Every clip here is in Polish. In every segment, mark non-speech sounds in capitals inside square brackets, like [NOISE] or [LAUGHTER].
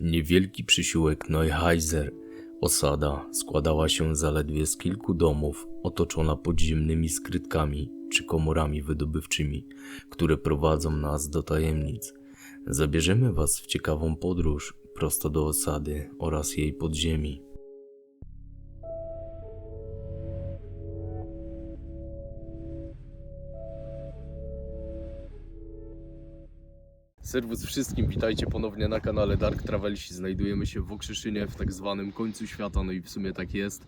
Niewielki przysiłek Neuheiser. Osada składała się zaledwie z kilku domów, otoczona podziemnymi skrytkami czy komorami wydobywczymi, które prowadzą nas do tajemnic. Zabierzemy Was w ciekawą podróż prosto do osady oraz jej podziemi. Serwus wszystkim, witajcie ponownie na kanale Dark Travelsi. Znajdujemy się w Okrzyszynie, w tak zwanym końcu świata, no i w sumie tak jest.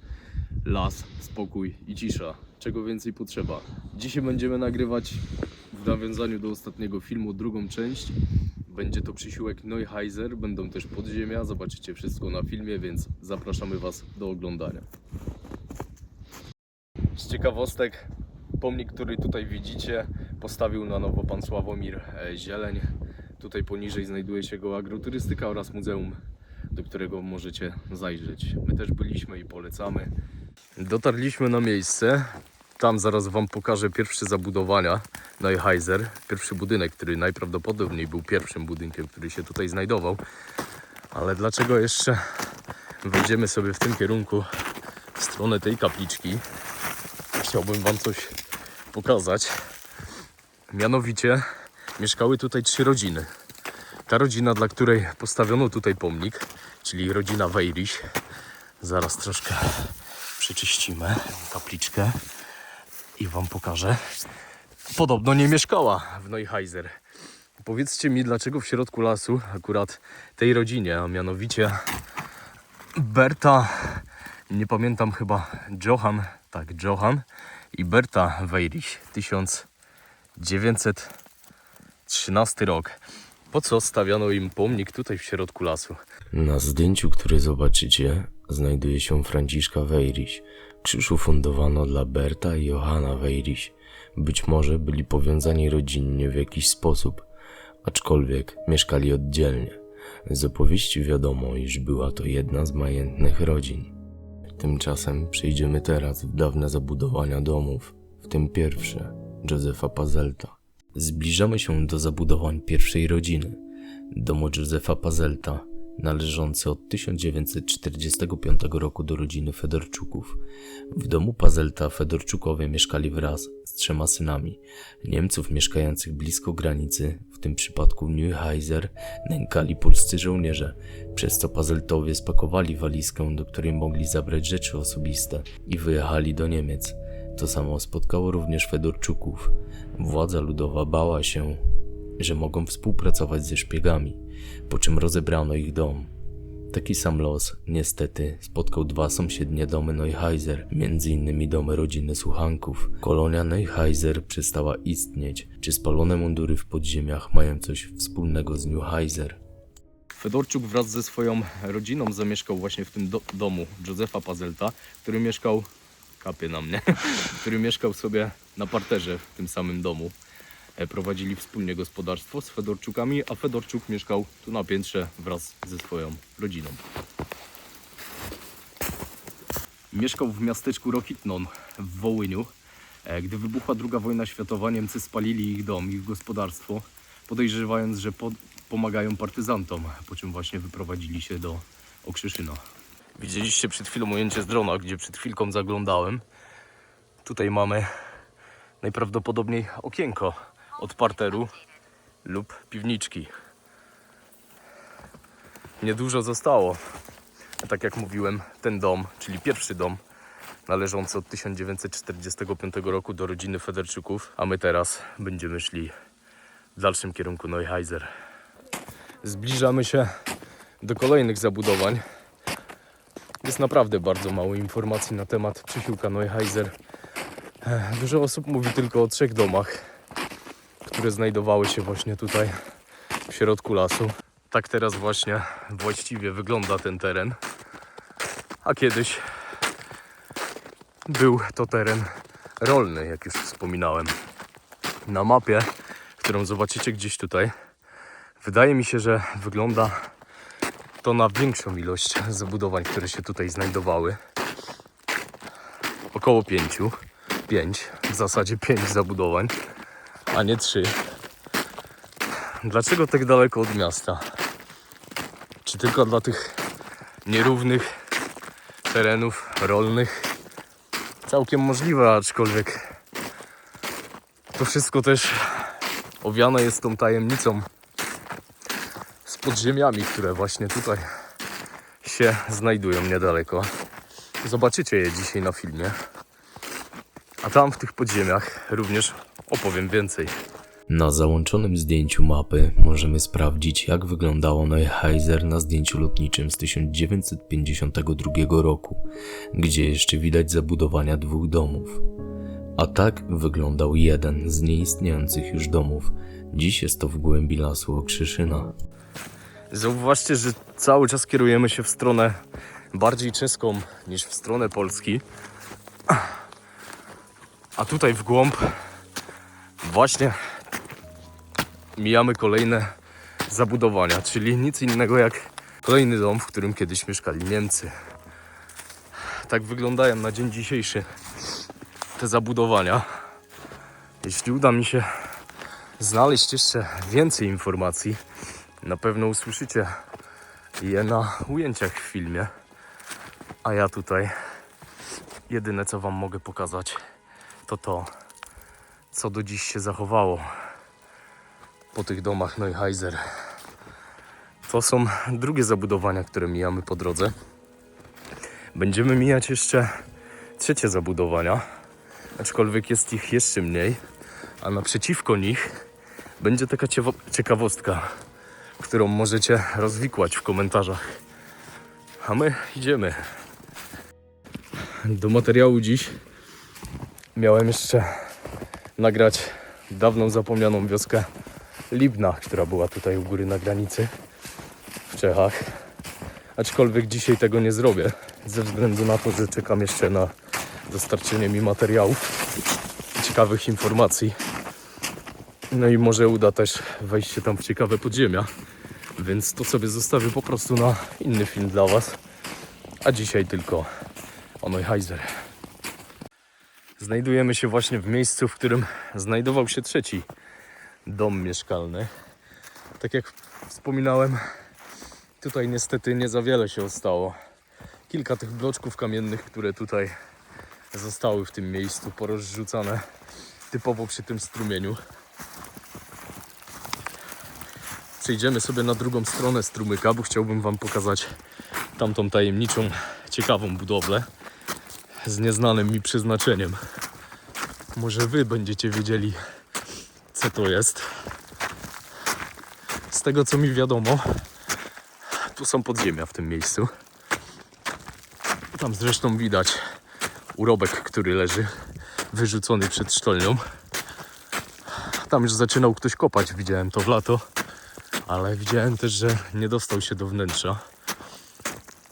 Las, spokój i cisza. Czego więcej potrzeba? Dzisiaj będziemy nagrywać w nawiązaniu do ostatniego filmu drugą część. Będzie to przysiłek Neuheiser, będą też podziemia, zobaczycie wszystko na filmie, więc zapraszamy Was do oglądania. Z ciekawostek, pomnik, który tutaj widzicie, postawił na nowo pan Sławomir e, Zieleń. Tutaj poniżej znajduje się go agroturystyka oraz muzeum, do którego możecie zajrzeć. My też byliśmy i polecamy. Dotarliśmy na miejsce. Tam zaraz Wam pokażę pierwsze zabudowania Neuheiser. Pierwszy budynek, który najprawdopodobniej był pierwszym budynkiem, który się tutaj znajdował. Ale dlaczego jeszcze wejdziemy sobie w tym kierunku w stronę tej kapliczki? Chciałbym Wam coś pokazać. Mianowicie mieszkały tutaj trzy rodziny. Ta rodzina, dla której postawiono tutaj pomnik, czyli rodzina Wejriś. Zaraz troszkę przeczyścimy kapliczkę i Wam pokażę. Podobno nie mieszkała w Neuheiser. Powiedzcie mi, dlaczego w środku lasu akurat tej rodzinie, a mianowicie Berta, nie pamiętam chyba, Johan, tak, Johan i Berta Weirisch 1900 2013 rok. Po co stawiano im pomnik tutaj w środku lasu? Na zdjęciu, które zobaczycie, znajduje się Franciszka Wejriś. Krzyż ufundowano dla Berta i Johanna Wejriś. Być może byli powiązani rodzinnie w jakiś sposób, aczkolwiek mieszkali oddzielnie. Z opowieści wiadomo, iż była to jedna z majętnych rodzin. Tymczasem przejdziemy teraz w dawne zabudowania domów, w tym pierwsze, Józefa Pazelta. Zbliżamy się do zabudowań pierwszej rodziny, domu Józefa Pazelta, należący od 1945 roku do rodziny Fedorczuków. W domu Pazelta Fedorczukowie mieszkali wraz z trzema synami. Niemców mieszkających blisko granicy, w tym przypadku Neuheiser, nękali polscy żołnierze, przez co Pazeltowie spakowali walizkę, do której mogli zabrać rzeczy osobiste i wyjechali do Niemiec. To samo spotkało również Fedorczuków. Władza ludowa bała się, że mogą współpracować ze szpiegami, po czym rozebrano ich dom. Taki sam los, niestety, spotkał dwa sąsiednie domy Neuheiser, między innymi domy rodziny Słuchanków. Kolonia Neuheiser przestała istnieć. Czy spalone mundury w podziemiach mają coś wspólnego z Neuheiser? Fedorczuk wraz ze swoją rodziną zamieszkał właśnie w tym do- domu Józefa Pazelta, który mieszkał, kapie na mnie, [LAUGHS] który mieszkał sobie na parterze w tym samym domu. E, Prowadzili wspólnie gospodarstwo z Fedorczukami, a Fedorczuk mieszkał tu na piętrze wraz ze swoją rodziną. Mieszkał w miasteczku Rohitnon w Wołyniu. E, Gdy wybuchła II wojna światowa, Niemcy spalili ich dom, ich gospodarstwo, podejrzewając, że pod, pomagają partyzantom, po czym właśnie wyprowadzili się do Okrzyszyna. Widzieliście przed chwilą ujęcie z drona, gdzie przed chwilką zaglądałem. Tutaj mamy najprawdopodobniej okienko od parteru lub piwniczki. Niedużo zostało. Tak jak mówiłem, ten dom, czyli pierwszy dom, należący od 1945 roku do rodziny Federczyków, a my teraz będziemy szli w dalszym kierunku Neuheiser. Zbliżamy się do kolejnych zabudowań. Jest naprawdę bardzo mało informacji na temat przysiłka Neuheiser. Dużo osób mówi tylko o trzech domach, które znajdowały się właśnie tutaj w środku lasu. Tak teraz właśnie właściwie wygląda ten teren. A kiedyś był to teren rolny, jak już wspominałem. Na mapie, którą zobaczycie gdzieś tutaj, wydaje mi się, że wygląda to na większą ilość zabudowań, które się tutaj znajdowały. Około pięciu. Pięć, w zasadzie pięć zabudowań, a nie trzy. Dlaczego tak daleko od miasta? Czy tylko dla tych nierównych terenów rolnych? Całkiem możliwe, aczkolwiek to wszystko też owiane jest tą tajemnicą z podziemiami, które właśnie tutaj się znajdują niedaleko. Zobaczycie je dzisiaj na filmie. A tam w tych podziemiach również opowiem więcej. Na załączonym zdjęciu mapy możemy sprawdzić, jak wyglądało Neuheiser na zdjęciu lotniczym z 1952 roku, gdzie jeszcze widać zabudowania dwóch domów. A tak wyglądał jeden z nieistniejących już domów. Dziś jest to w głębi lasu Okrzyszyna. Zauważcie, że cały czas kierujemy się w stronę bardziej czeską niż w stronę Polski. A tutaj w głąb właśnie mijamy kolejne zabudowania, czyli nic innego jak kolejny dom, w którym kiedyś mieszkali Niemcy. Tak wyglądają na dzień dzisiejszy te zabudowania. Jeśli uda mi się znaleźć jeszcze więcej informacji, na pewno usłyszycie je na ujęciach w filmie. A ja tutaj jedyne co Wam mogę pokazać to to, co do dziś się zachowało po tych domach Neuheiser. To są drugie zabudowania, które mijamy po drodze. Będziemy mijać jeszcze trzecie zabudowania, aczkolwiek jest ich jeszcze mniej, a naprzeciwko nich będzie taka ciekawostka, którą możecie rozwikłać w komentarzach. A my idziemy. Do materiału dziś miałem jeszcze nagrać dawną zapomnianą wioskę Libna, która była tutaj u góry na granicy w Czechach. Aczkolwiek dzisiaj tego nie zrobię, ze względu na to, że czekam jeszcze na dostarczenie mi materiałów ciekawych informacji. No i może uda też wejście tam w ciekawe podziemia, więc to sobie zostawię po prostu na inny film dla Was. A dzisiaj tylko o Neuheiser. Znajdujemy się właśnie w miejscu, w którym znajdował się trzeci dom mieszkalny. Tak jak wspominałem, tutaj niestety nie za wiele się ostało. Kilka tych bloczków kamiennych, które tutaj zostały w tym miejscu porozrzucane typowo przy tym strumieniu. Przejdziemy sobie na drugą stronę strumyka, bo chciałbym Wam pokazać tamtą tajemniczą, ciekawą budowlę z nieznanym mi przeznaczeniem. Może Wy będziecie wiedzieli, co to jest. Z tego co mi wiadomo, tu są podziemia w tym miejscu. Tam zresztą widać urobek, który leży wyrzucony przed sztolnią. Tam już zaczynał ktoś kopać, widziałem to w lato, ale widziałem też, że nie dostał się do wnętrza.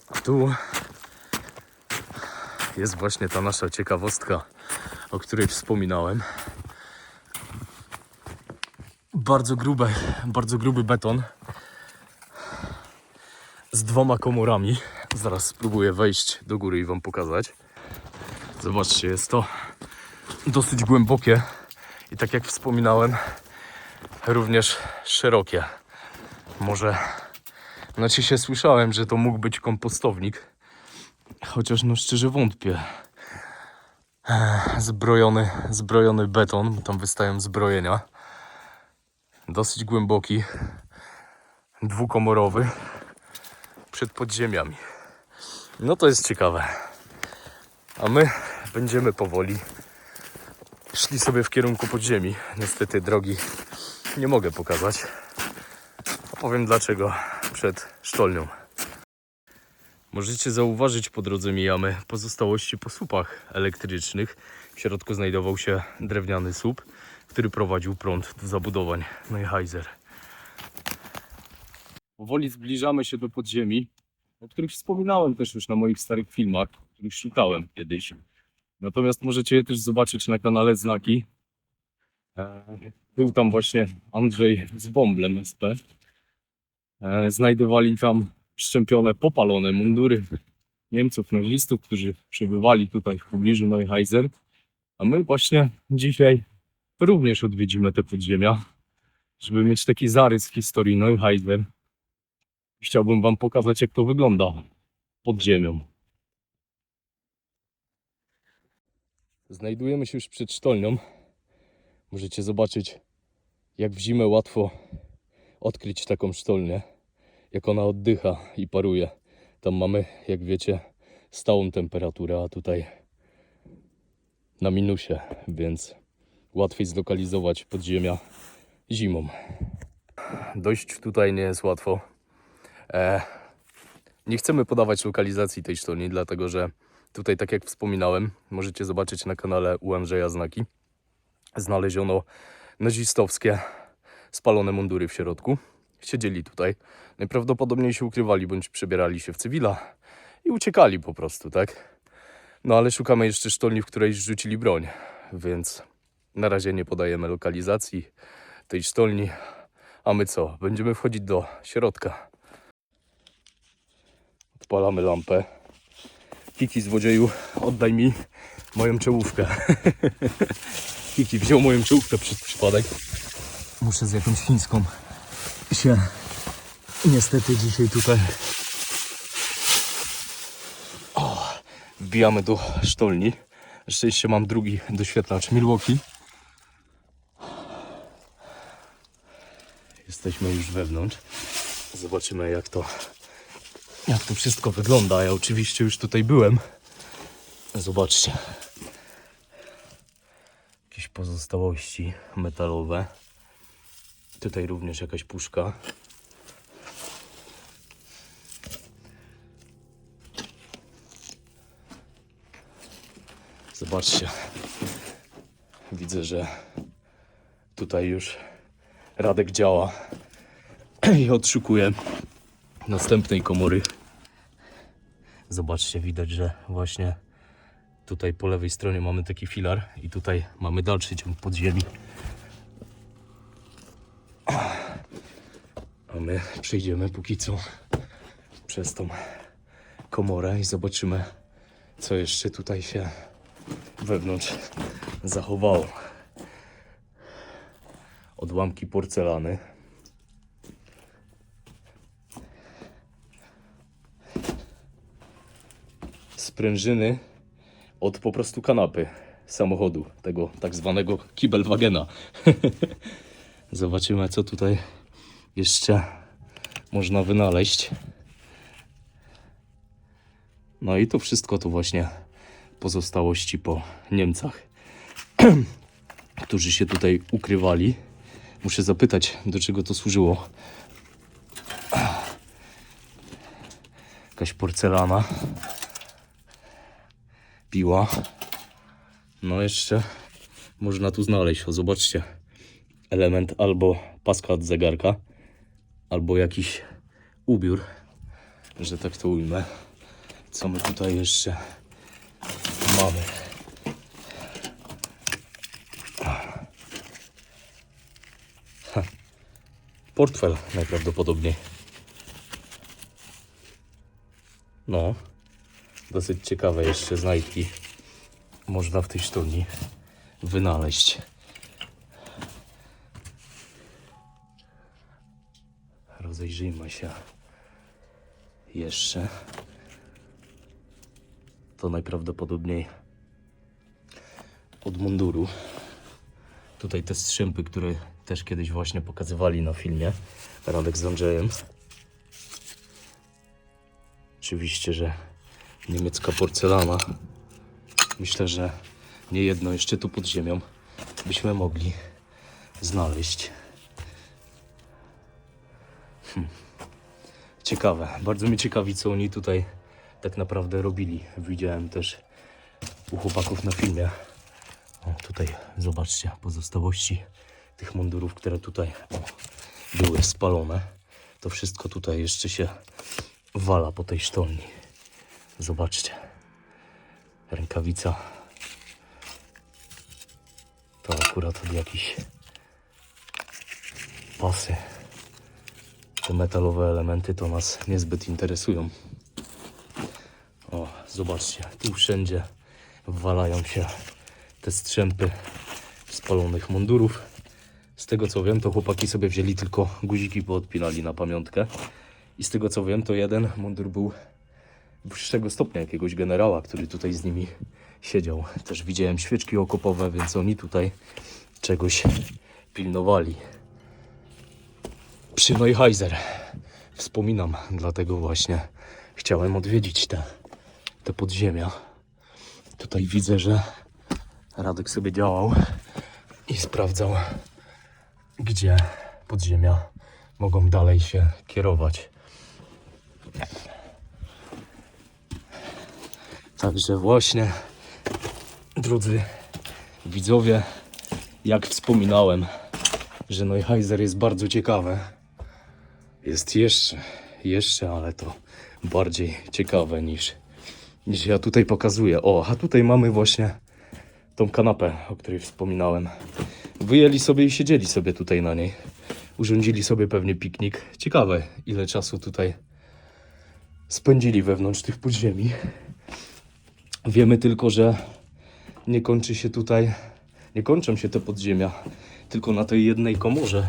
A tu jest właśnie ta nasza ciekawostka, o której wspominałem. Bardzo grube, bardzo gruby beton z dwoma komorami. Zaraz spróbuję wejść do góry i Wam pokazać. Zobaczcie, jest to dosyć głębokie i tak jak wspominałem, również szerokie. Może, znaczy się słyszałem, że to mógł być kompostownik, chociaż no szczerze wątpię. Zbrojony, zbrojony beton, tam wystają zbrojenia. Dosyć głęboki, dwukomorowy, przed podziemiami. No to jest ciekawe. A my będziemy powoli szli sobie w kierunku podziemi. Niestety drogi nie mogę pokazać. Opowiem dlaczego przed sztolnią. Możecie zauważyć po drodze mijamy pozostałości po słupach elektrycznych. W środku znajdował się drewniany słup, który prowadził prąd do zabudowań Neuheiser. Powoli zbliżamy się do podziemi, o których wspominałem też już na moich starych filmach, których szukałem kiedyś. Natomiast możecie je też zobaczyć na kanale Znaki. E, Był tam właśnie Andrzej z Bąblem SP. E, Znajdowali tam szczempione, popalone mundury Niemców, nazistów, którzy przebywali tutaj w pobliżu Neuheiser. A my właśnie dzisiaj również odwiedzimy te podziemia, żeby mieć taki zarys historii Neuheiser. Chciałbym wam pokazać, jak to wygląda pod ziemią. Znajdujemy się już przed sztolnią. Możecie zobaczyć, jak w zimę łatwo odkryć taką sztolnię, jak ona oddycha i paruje. Tam mamy, jak wiecie, stałą temperaturę, a tutaj na minusie, więc łatwiej zlokalizować podziemia zimą. Dojść tutaj nie jest łatwo. E, nie chcemy podawać lokalizacji tej sztolni, dlatego że tutaj, tak jak wspominałem, możecie zobaczyć na kanale u Andrzeja Znaki, znaleziono nazistowskie spalone mundury w środku. Siedzieli tutaj. Najprawdopodobniej się ukrywali, bądź przebierali się w cywila i uciekali po prostu, tak? No ale szukamy jeszcze sztolni, w której rzucili broń, więc na razie nie podajemy lokalizacji tej sztolni. A my co? Będziemy wchodzić do środka. Odpalamy lampę. Kiki złodzieju, oddaj mi moją czołówkę. [LAUGHS] Kiki wziął moją czołówkę przez przypadek. Muszę z jakąś chińską się niestety dzisiaj tutaj o, wbijamy do sztolni. Szczęście mam drugi doświetlacz Milwaukee. Jesteśmy już wewnątrz. Zobaczymy jak to jak to wszystko wygląda. Ja oczywiście już tutaj byłem. Zobaczcie. Jakieś pozostałości metalowe. Tutaj również jakaś puszka. Zobaczcie. Widzę, że tutaj już Radek działa i odszukuje następnej komory. Zobaczcie, widać, że właśnie tutaj po lewej stronie mamy taki filar i tutaj mamy dalszy ciąg podziemi. My przejdziemy póki co przez tą komorę i zobaczymy, co jeszcze tutaj się wewnątrz zachowało. Odłamki porcelany. sprężyny od po prostu kanapy samochodu, tego tak zwanego kibelwagena. [LAUGHS] Zobaczymy, co tutaj jeszcze można wynaleźć. No i to wszystko to właśnie pozostałości po Niemcach, [CLEARS THROAT] którzy się tutaj ukrywali. Muszę zapytać, do czego to służyło. Jakaś porcelana piła. No jeszcze można tu znaleźć, o zobaczcie, element albo paska od zegarka, albo jakiś ubiór, że tak to ujmę. Co my tutaj jeszcze mamy? Portfel najprawdopodobniej. No, dosyć ciekawe jeszcze znajdki można w tej sztolni wynaleźć. Rozejrzyjmy się jeszcze. To najprawdopodobniej od munduru. Tutaj te strzępy, które też kiedyś właśnie pokazywali na filmie Radek z Andrzejem. Oczywiście, że niemiecka porcelana. Myślę, że nie jedno jeszcze tu pod ziemią byśmy mogli znaleźć. Hmm. Ciekawe, bardzo mnie ciekawi, co oni tutaj tak naprawdę robili. Widziałem też u chłopaków na filmie. O, tutaj zobaczcie pozostałości tych mundurów, które tutaj o, były spalone. To wszystko tutaj jeszcze się wala po tej sztolni. Zobaczcie. Rękawica. To akurat od jakichś pasy. Te metalowe elementy to nas niezbyt interesują. O, zobaczcie, tu wszędzie walają się te strzępy spalonych mundurów. Z tego co wiem, to chłopaki sobie wzięli tylko guziki poodpinali na pamiątkę I z tego co wiem, to jeden mundur był wyższego stopnia jakiegoś generała, który tutaj z nimi siedział. Też widziałem świeczki okopowe, więc oni tutaj czegoś pilnowali. Przy Neuheiser wspominam, dlatego właśnie chciałem odwiedzić te, te podziemia. Tutaj widzę, że Radek sobie działał i sprawdzał, gdzie podziemia mogą dalej się kierować. Także właśnie, drodzy widzowie, jak wspominałem, że Neuheiser jest bardzo ciekawe. Jest jeszcze, jeszcze, ale to bardziej ciekawe niż, niż ja tutaj pokazuję. O, a tutaj mamy właśnie tą kanapę, o której wspominałem. Wyjęli sobie i siedzieli sobie tutaj na niej. Urządzili sobie pewnie piknik. Ciekawe, ile czasu tutaj spędzili wewnątrz tych podziemi. Wiemy tylko, że nie kończy się tutaj, nie kończą się te podziemia, tylko na tej jednej komorze.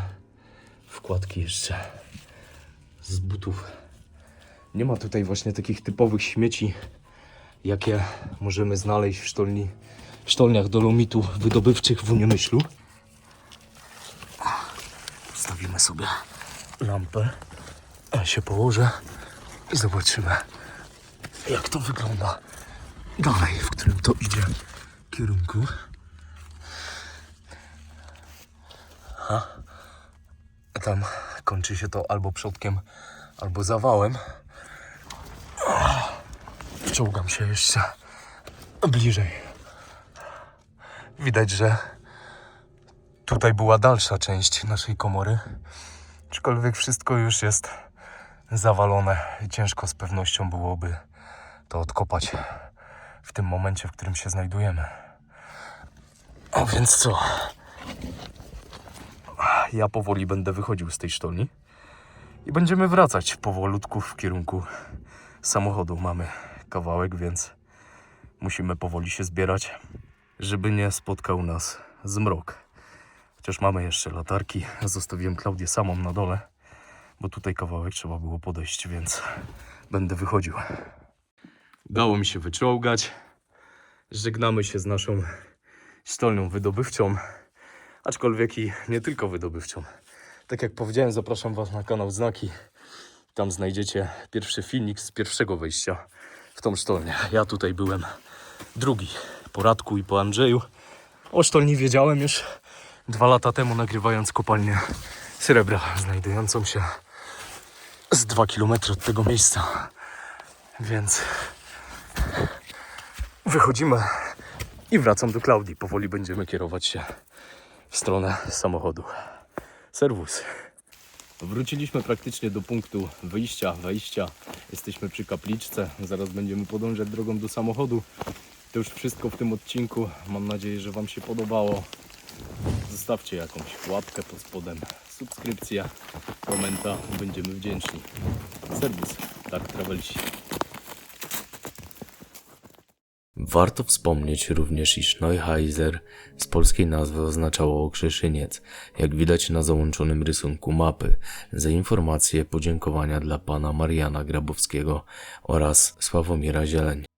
Wkładki jeszcze z butów. Nie ma tutaj właśnie takich typowych śmieci, jakie możemy znaleźć w sztolni, w sztolniach dolomitu wydobywczych w Uniomyślu. Postawimy sobie lampę, ja się położę i zobaczymy, jak to wygląda dalej, w którym to idzie kierunku. A tam kończy się to albo przodkiem, albo zawałem. Wciągam się jeszcze bliżej. Widać, że tutaj była dalsza część naszej komory. Aczkolwiek wszystko już jest zawalone ciężko z pewnością byłoby to odkopać w tym momencie, w którym się znajdujemy. A więc co? Ja powoli będę wychodził z tej sztolni i będziemy wracać powolutku w kierunku samochodu. Mamy kawałek, więc musimy powoli się zbierać, żeby nie spotkał nas zmrok. Chociaż mamy jeszcze latarki, zostawiłem Klaudię samą na dole, bo tutaj kawałek trzeba było podejść, więc będę wychodził. Dało mi się wyczołgać. Żegnamy się z naszą sztolnią wydobywczą, aczkolwiek i nie tylko wydobywczą. Tak jak powiedziałem, zapraszam Was na kanał Znaki. Tam znajdziecie pierwszy filmik z pierwszego wejścia w tą sztolnię. Ja tutaj byłem drugi po Radku i po Andrzeju. O sztolni wiedziałem już dwa lata temu, nagrywając kopalnię srebra, znajdującą się z dwa kilometry od tego miejsca. Więc wychodzimy i wracam do Klaudii. Powoli będziemy kierować się w stronę samochodu. Serwus. Wróciliśmy praktycznie do punktu wyjścia, wejścia. Jesteśmy przy kapliczce. Zaraz będziemy podążać drogą do samochodu. To już wszystko w tym odcinku. Mam nadzieję, że Wam się podobało. Zostawcie jakąś łapkę pod spodem, subskrypcję, komenta. Będziemy wdzięczni. Serwus, tak Travelsi. Warto wspomnieć również, iż Neuheiser z polskiej nazwy oznaczało okrzeszyniec, jak widać na załączonym rysunku mapy. Za informacje podziękowania dla pana Mariana Grabowskiego oraz Sławomira Zieleń.